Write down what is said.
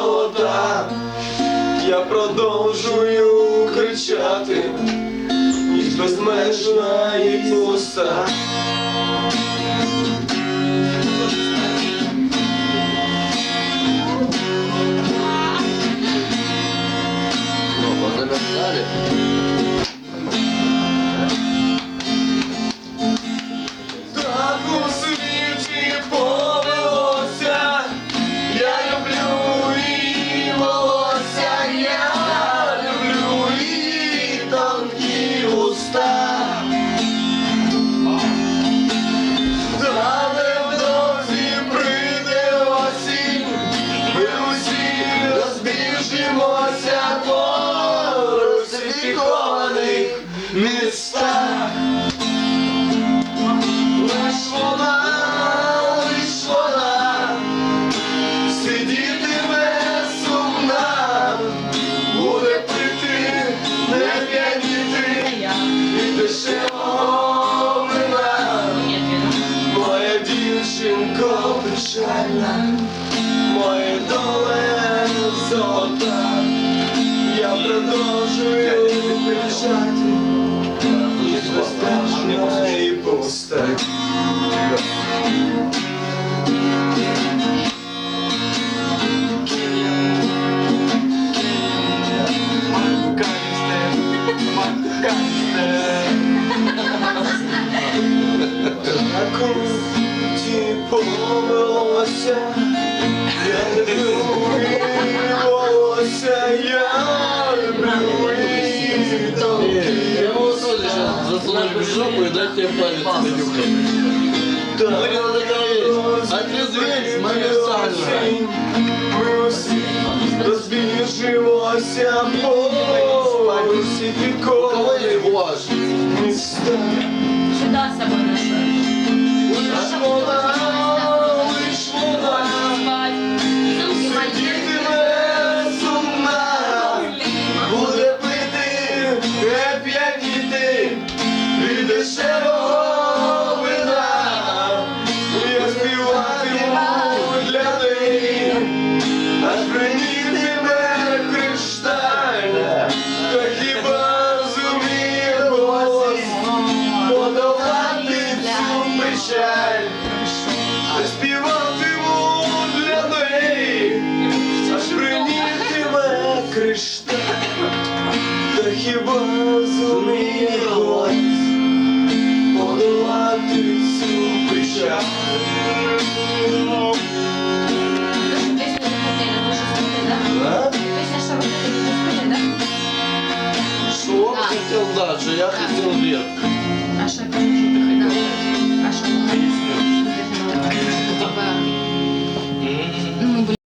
золота, я продовжую кричати, ніч безмежна і пуста. Так розбіжимося по русифікованих містах. Лиш вона, лиш сидітиме сумна, буде пити, не п'яніти і дешевого вина. Моя дівчинко печальна, моє доле золота, кричати, ніж безпечна і пуста. Так у я люблю і я Засунуть в жопу и дать тебе палец понюхать. Отрезветь моментально. Ми усі розбіжимося по Кого русифікованих не ваш? Печаль. Співатиму для неї, аж принітиме кришталь, та хіба зуміє голос подолати цю печаль. Да? Что да? Хотел дальше? Я хотел вверх.